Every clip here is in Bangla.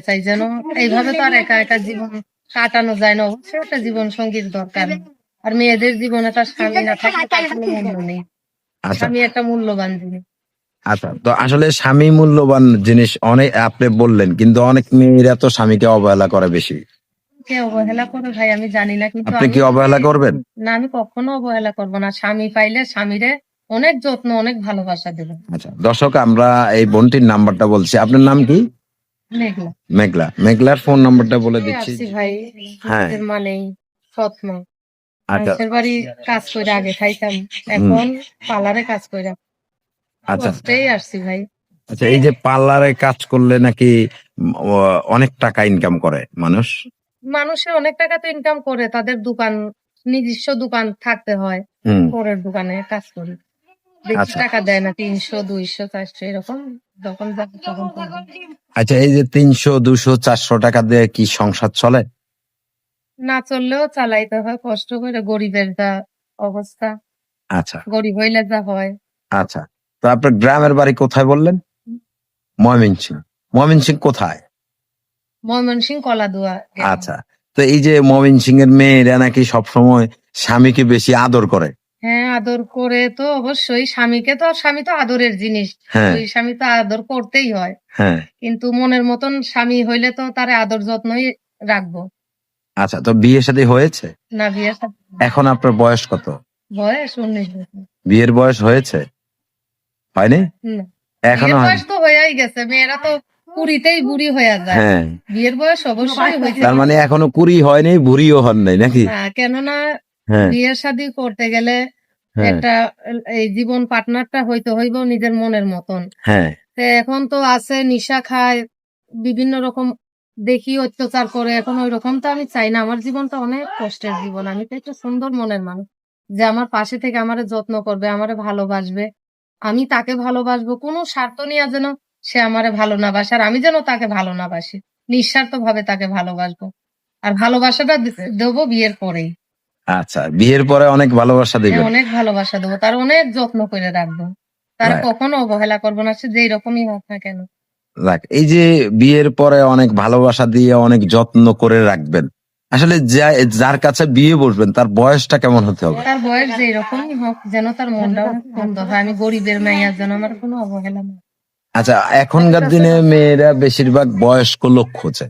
চাই যেন এইভাবে তো আর একা একা জীবন কাটানো যায় না। অবশ্যই একটা জীবন সঙ্গীর দরকার। আর মেয়েদের জীবনে তার স্বামী না থাকলে তার কোনো মূল্য নেই। আচ্ছা। স্বামী একটা মূল্যবান জিনিস। আচ্ছা তো আসলে স্বামী মূল্যবান জিনিস অনেক আপনি বললেন কিন্তু অনেক মেয়েরা তো স্বামীকে অবহেলা করে বেশি। কে অবহেলা করে ভাই? আমি জানি না কিন্তু আপনি কি অবহেলা করবেন? না আমি কখনো অবহেলা করব না। স্বামী পাইলে স্বামীরে অনেক যত্ন অনেক ভালোবাসা দেবো। আচ্ছা দর্শক আমরা এই বোনটির নাম্বারটা বলছি। আপনার নাম কি? মেঘলা। মেঘলা। মেঘলার ফোন নাম্বারটা বলে দিচ্ছি। ভাই হ্যাঁ। মানেই সৎমা আচ্ছা। বাড়ি কাজ করে আগে খাইতাম এখন পার্লারে কাজ করে আচ্ছা। আসছি ভাই। আচ্ছা এই যে পার্লারে কাজ করলে নাকি অনেক টাকা ইনকাম করে মানুষ? মানুষে অনেক টাকা তো ইনকাম করে তাদের দোকান নিজস্ব দোকান থাকতে হয়। পরের দোকানে কাজ করি। বেশি আচ্ছা। টাকা দেয় না তিনশো দুইশো চারশো এরকম যখন যাবে তখন আচ্ছা এই যে তিনশো দুশো চারশো টাকা দিয়ে কি সংসার চলে? না চললেও চালাইতে হয় কষ্ট করে গরিবের যা অবস্থা। আচ্ছা। গরিব হইলে যা হয়। আচ্ছা তো আপনার গ্রামের বাড়ি কোথায় বললেন? ময়মনসিং ময়মনসিং কোথায়? ময়মনসিং কলা দোয়া আচ্ছা তো এই যে ময়মনসিং এর মেয়েরা নাকি সবসময় স্বামীকে বেশি আদর করে। হ্যাঁ আদর করে তো অবশ্যই। স্বামীকে তো স্বামী তো আদরের জিনিস। হ্যাঁ। ওই স্বামী তো আদর করতেই হয়। হ্যাঁ। কিন্তু মনের মতন স্বামী হইলে তো তার আদর যত্নই রাখব। আচ্ছা তো বিয়ে শাদী হয়েছে? না বিয়ে শাদী এখন আপনার বয়স কত? বয়স উনিশ বছর। বিয়ের বয়স হয়েছে? হয়নি? না। এখনও বিয়ের হয়নি? বয়স তো হয়েই গেছে। মেয়েরা তো কুড়িতেই বুড়ি হয়ে যায়। হ্যাঁ। বিয়ের বয়স অবশ্যই হয়েছে। তার মানে এখনও কুড়ি হয়নি বুড়িও হন নাই নাকি? হ্যাঁ, কেননা বিয়ে শাদী করতে গেলে হ্যাঁ। একটা এই জীবন পার্টনারটা হইতে হইব নিজের মনের মতন। হ্যাঁ। তো এখন তো আছে নিশা খায় বিভিন্ন রকম দেখি অত্যাচার করে এখন ওই রকম তো আমি চাই না। আমার জীবনটা অনেক কষ্টের জীবন। আমি তো একটা সুন্দর মনের মানুষ যে আমার পাশে থেকে আমারে যত্ন করবে আমারে ভালোবাসবে। আমি তাকে ভালোবাসবো কোনো স্বার্থ নিয়ে যেন সে আমারে ভালো না বাসে আর আমি যেন তাকে ভালো না বাসি। নিঃস্বার্থ ভাবে তাকে ভালোবাসবো। আর ভালোবাসাটা দেবো বিয়ের পরেই। আচ্ছা বিয়ের পরে অনেক ভালোবাসা দিবেন অনেক ভালোবাসা দেবো। তার অনেক যত্ন করে রাখব। তার কখনো অবহেলা করব না সে যেই রকমই হোক না কেন। যাক এই যে বিয়ের পরে অনেক ভালোবাসা দিয়ে অনেক যত্ন করে রাখবেন আসলে যার কাছে বিয়ে বসবেন তার বয়সটা কেমন হতে হবে? তার বয়স যেই রকমই হোক যেন তার মনটা অনেক সুন্দর হয়। আমি গরিবের মেয়ের যেন আমার কোনো অবহেলা না আচ্ছা এখনকার দিনে মেয়েরা বেশিরভাগ বয়স্ক লোক খোঁজে।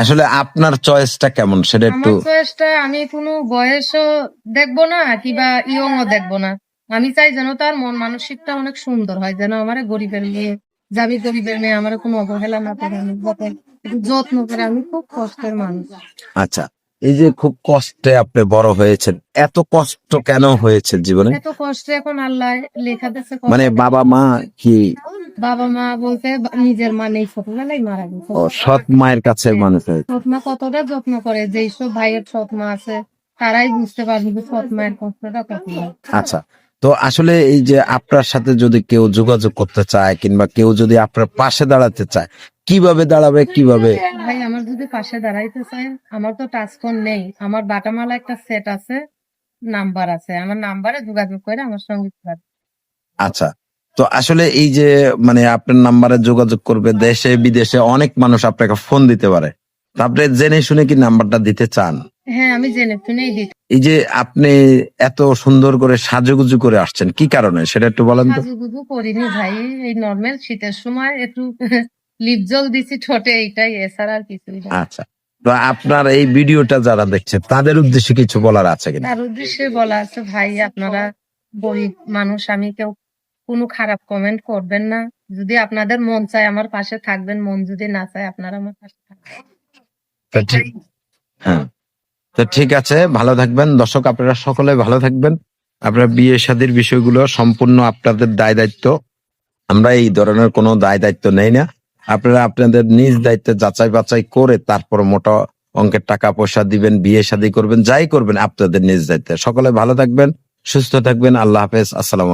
আসলে আপনার চয়েসটা কেমন? সেটা একটু আমার চয়েসটা আমি কোনো বয়সও দেখব না কিবা ইয়ংও দেখব না। আমি চাই যেন তার মন মানসিকটা অনেক সুন্দর হয় যেন আমার গরিবের মেয়ে যে আমি গরিবের মেয়ে আমার কোনো অবহেলা না করে আমি যাতে যত্ন করে আমি খুব কষ্টের মানুষ। আচ্ছা এই যে খুব কষ্টে আপনি বড় হয়েছেন এত কষ্ট কেন হয়েছে জীবনে? এত কষ্টে এখন আল্লাহ লেখা দিয়েছে মানে বাবা মা কি বাবা মা বলতে নিজের মা নেই ছোটবেলায় মারা গেছে। ও, সৎ মায়ের কাছে মানুষ হয়েছে সৎ মা কতটা যত্ন করে যেই সব ভাইয়ের সৎ মা আছে তারাই বুঝতে পারবে যে সৎ মায়ের কষ্টটা কত আচ্ছা তো আসলে এই যে আপনার সাথে যদি কেউ যোগাযোগ করতে চায় কিংবা কেউ যদি আপনার পাশে দাঁড়াতে চায় কীভাবে দাঁড়াবে কীভাবে? ভাই আমার যদি পাশে দাঁড়াইতে চায় আমার তো টাচ ফোন নেই আমার বাটামালা একটা সেট আছে নাম্বার আছে আমার নাম্বারে যোগাযোগ করে আমার সঙ্গে আচ্ছা তো আসলে এই যে মানে আপনার নাম্বারে যোগাযোগ করবে দেশে বিদেশে অনেক মানুষ আপনাকে ফোন দিতে পারে। আপনি জেনে শুনে কি নাম্বারটা দিতে চান? হ্যাঁ আমি জেনে শুনেই দিই। এই যে আপনি এত সুন্দর করে সাজুগুজু করে আসছেন কি কারণে? সেটা একটু বলেন তো। সাজুগুজু করিনি ভাই এই নর্মাল শীতের সময় একটু লিপ জল দিছি ঠোঁটে এইটাই এছাড়া আর কিছুই না। আচ্ছা তো আপনার এই ভিডিওটা যারা দেখছে তাদের উদ্দেশ্যে কিছু বলার আছে কিনা? তার উদ্দেশ্যে বলা আছে ভাই আপনারা গরিব মানুষ আমি কেউ কোনো খারাপ কমেন্ট করবেন না। যদি আপনাদের মন চায় আমার পাশে থাকবেন, মন যদি না চায় আপনারা আমার পাশে থাকবেন। হ্যাঁ। তো ঠিক আছে, ভালো থাকবেন। দর্শক, আপনারা সকলে ভালো থাকবেন। আপনারা বিয়ে শাদীর বিষয়গুলো সম্পূর্ণ আপনাদের দায় দায়িত্ব। আমরা এই ধরনের কোনো দায় দায়িত্ব নেই না। আপনারা আপনাদের নিজ দায়িত্বে যাচাই বাছাই করে তারপর মোটা অঙ্কের টাকা পয়সা দিবেন, বিয়ে শাদী করবেন, যাই করবেন, আপনাদের নিজ দায়িত্বে। সকলে ভালো থাকবেন, সুস্থ থাকবেন। আল্লাহ হাফেজ। আসসালামু